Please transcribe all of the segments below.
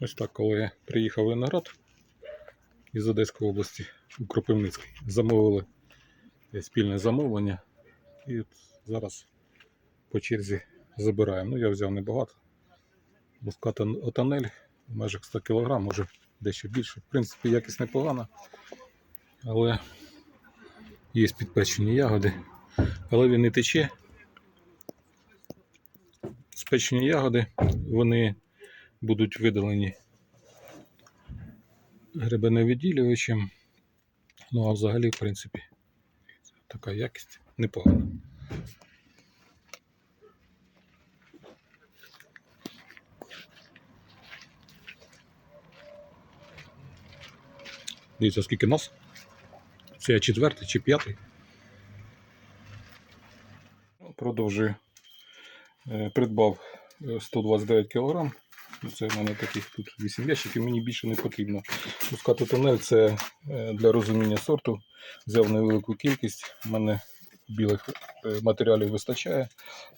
Ось так, коли я приїхав Виноград із Одеської області у Кропивницький, замовили е, спільне замовлення. І зараз по черзі забираємо. Ну, я взяв небагато. Мускат отанель в межах 100 кг, може дещо більше. В принципі, якість непогана, але є підпечені ягоди. Але він не тече. Спечені ягоди, вони будуть видалені грибеневідділювачем. Ну а взагалі, в принципі, така якість непогана. Дивіться, скільки нас. Це я четвертий чи п'ятий. Продовжую. Е, Придбав е, 129 кг. Це в мене таких тут 8 ящиків, мені більше не потрібно. Пускати тунель це е, для розуміння сорту. Взяв невелику кількість. У мене білих е, матеріалів вистачає,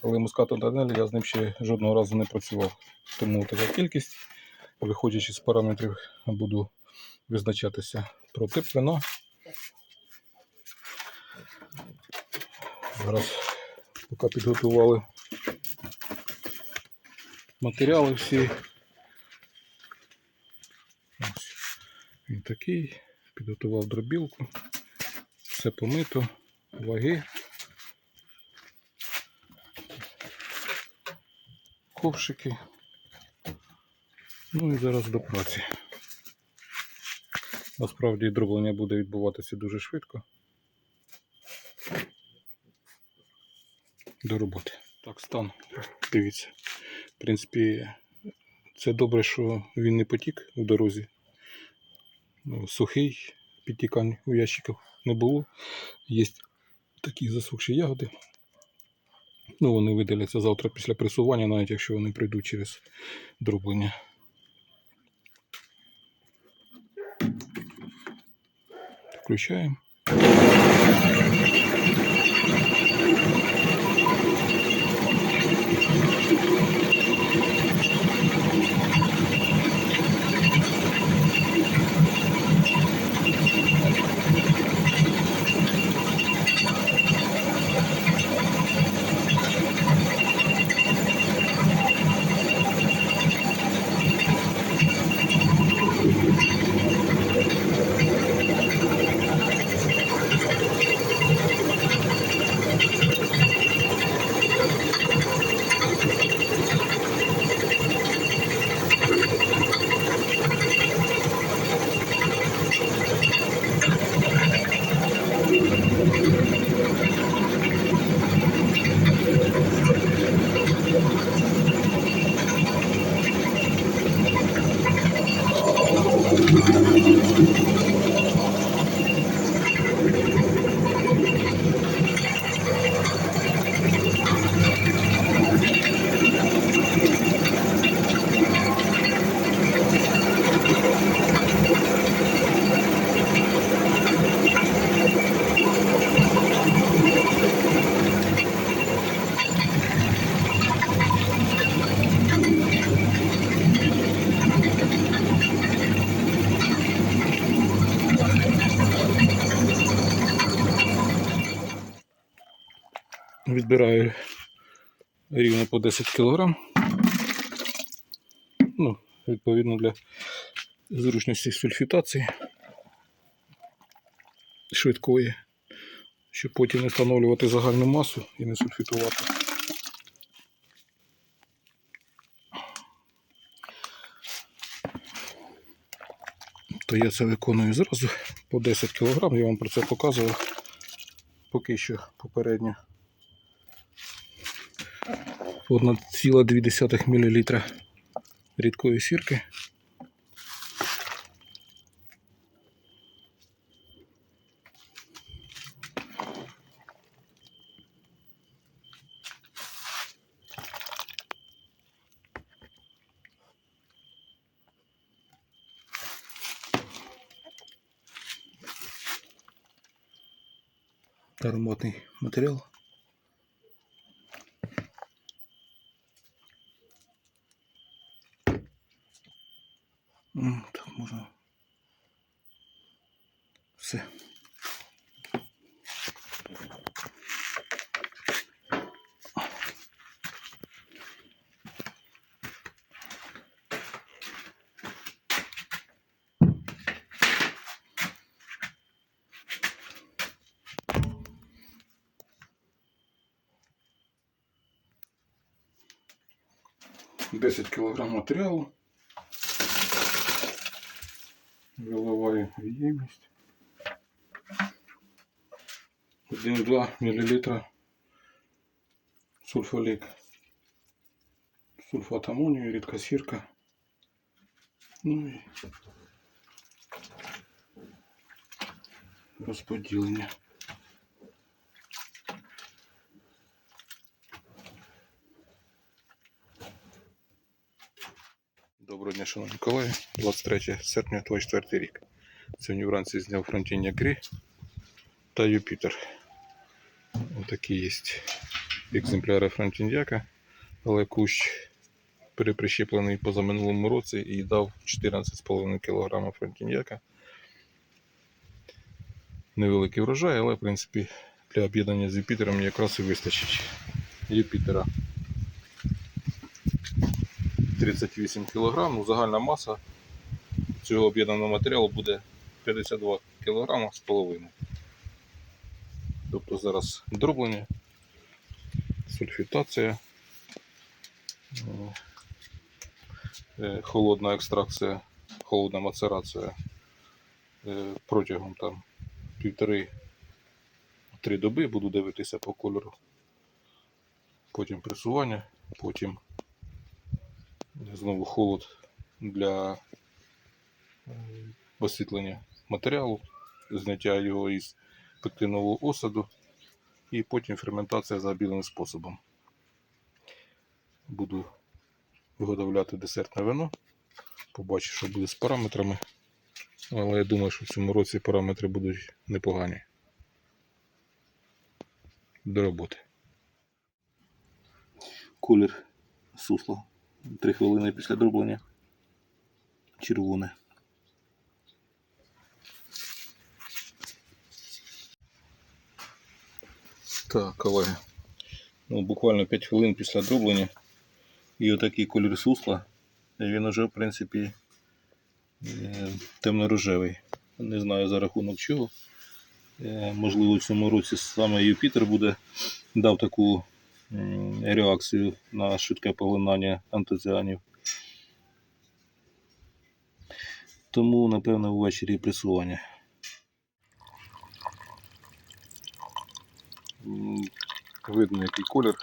але мускату тунель я з ним ще жодного разу не працював. Тому така кількість, виходячи з параметрів, буду визначатися про тип вина. Зараз поки підготували матеріали всі. Ось він такий. Підготував дробілку. Все помито, ваги. Ковшики. Ну і зараз до праці. Насправді дроблення буде відбуватися дуже швидко. До роботи. Так, стан. Дивіться. В принципі, це добре, що він не потік у дорозі. Ну, Сухий, підтікань у ящиках не було. Є такі засохші ягоди. Ну, вони видаляться завтра після пресування, навіть якщо вони прийдуть через дроблення. Включаємо. Відбираю по 10 кг. Ну, відповідно для зручності сульфітації швидкої, щоб потім не встановлювати загальну масу і не сульфітувати. То я це виконую зразу по 10 кг, я вам про це показував поки що попередньо. 1,2 мл рідкої сірки. Ароматний матеріал. Все. Десять кілограм матеріалу. Виливаю в ємність. 1,2 мл сульфолік. Сульфат амонію, рідка сірка. Ну і розподілення. Доброго дня, шановні колеги. 23 серпня 24 рік. Сьогодні вранці зняв фронтіння Крі та Юпітер. Отакі є екземпляри фронтіндяка, але кущ переприщеплений позаминулому році і дав 14,5 кг фронтіндяка. Невеликий врожай, але в принципі для об'єднання з Юпітером якраз і вистачить Юпітера. 38 кг, ну загальна маса цього об'єднаного матеріалу буде 52 кг з половиною. Тобто зараз дроблення, сульфітація, е, е, холодна екстракція, холодна мацерація е, протягом там півтори-три доби буду дивитися по кольору. Потім пресування, потім знову холод для освітлення матеріалу, зняття його із пектинового осаду і потім ферментація за білим способом. Буду виготовляти десертне вино. Побачу, що буде з параметрами. Але я думаю, що в цьому році параметри будуть непогані. До роботи. Колір сусла. Три хвилини після дроблення. Червоне. Так, колеги. Ну, буквально 5 хвилин після дроблення. І отакий колір сусла. І Він уже, в принципі, е, темно-рожевий. Не знаю за рахунок чого. Е, Можливо, в цьому році саме Юпітер буде дав таку реакцію на швидке поглинання антоціанів. Тому, напевно, ввечері пресування. Видно, який колір.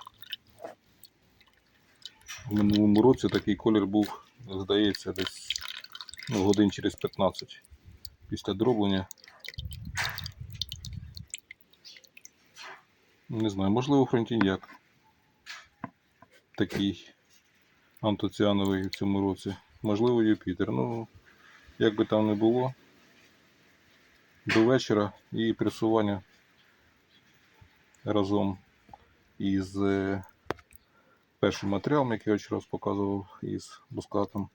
В минулому році такий колір був, здається, десь ну, годин через 15 після дроблення. Не знаю, можливо, фронтіньяк такий антоціановий в цьому році. Можливо, Юпітер. Ну, як би там не було, до вечора і пресування разом із е, першим матеріалом, який я вчора показував із бускатом.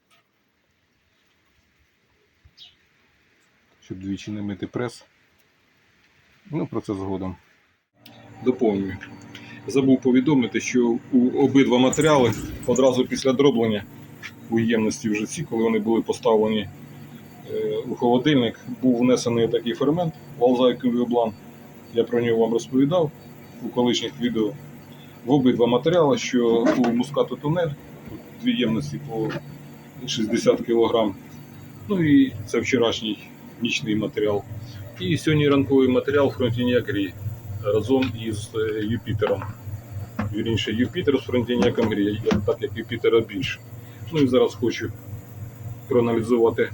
Щоб двічі не мити прес. Ну, про це згодом. Доповнюю. Забув повідомити, що у обидва матеріали одразу після дроблення у ємності вже ці, коли вони були поставлені е, у холодильник, був внесений такий фермент валзайковий облан. Я про нього вам розповідав у колишніх відео. В обидва матеріали, що у мускату тунель, тут дві ємності по 60 кг. Ну і це вчорашній нічний матеріал. І сьогодні ранковий матеріал фронтініак Рі разом із е, Юпітером. Вірніше, Юпітер з фронтініаком Рі, як- так як Юпітера більше. Ну і зараз хочу проаналізувати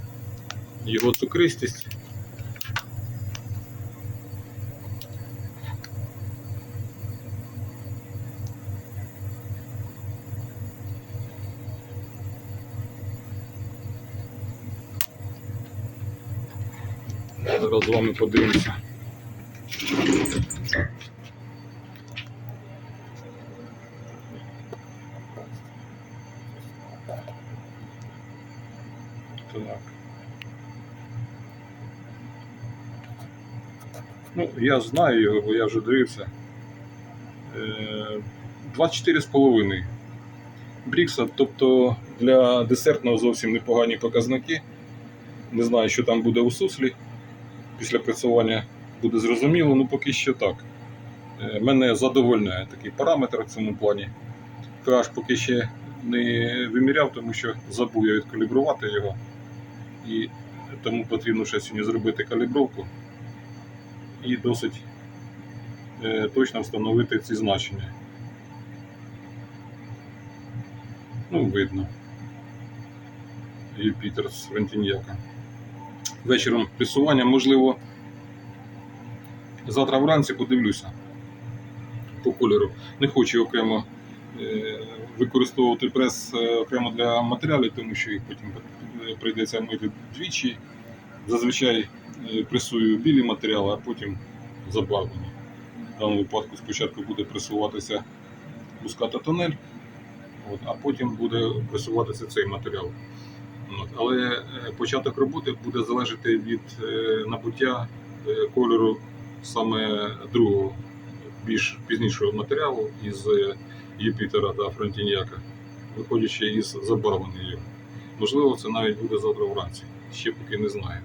його цукристість. Зараз з вами подивимося. Так. Ну, Я знаю його, бо я вже дивився. Е, 24,5 Брікса, тобто для десертного зовсім непогані показники. Не знаю, що там буде у суслі. Після працювання буде зрозуміло, ну поки що так. Е, Мене задовольняє такий параметр в цьому плані. pH поки ще не виміряв, тому що забув я відкалібрувати його. І тому потрібно ще сьогодні зробити калібровку і досить е, точно встановити ці значення. Ну, видно. Юпітер з Фронтіньяка. Вечором пресування, можливо, завтра вранці подивлюся по кольору. Не хочу окремо е, використовувати прес е, окремо для матеріалів, тому що їх потім е, прийдеться мити двічі. Зазвичай пресую білі матеріали, а потім забарвлені. В даному випадку спочатку буде пресуватися муската тонель, а потім буде пресуватися цей матеріал. Але е, початок роботи буде залежати від е, набуття е, кольору саме другого, більш пізнішого матеріалу із Юпітера та Фронтіньяка, виходячи із забарвлення його. Можливо, це навіть буде завтра вранці. Ще поки не знаю.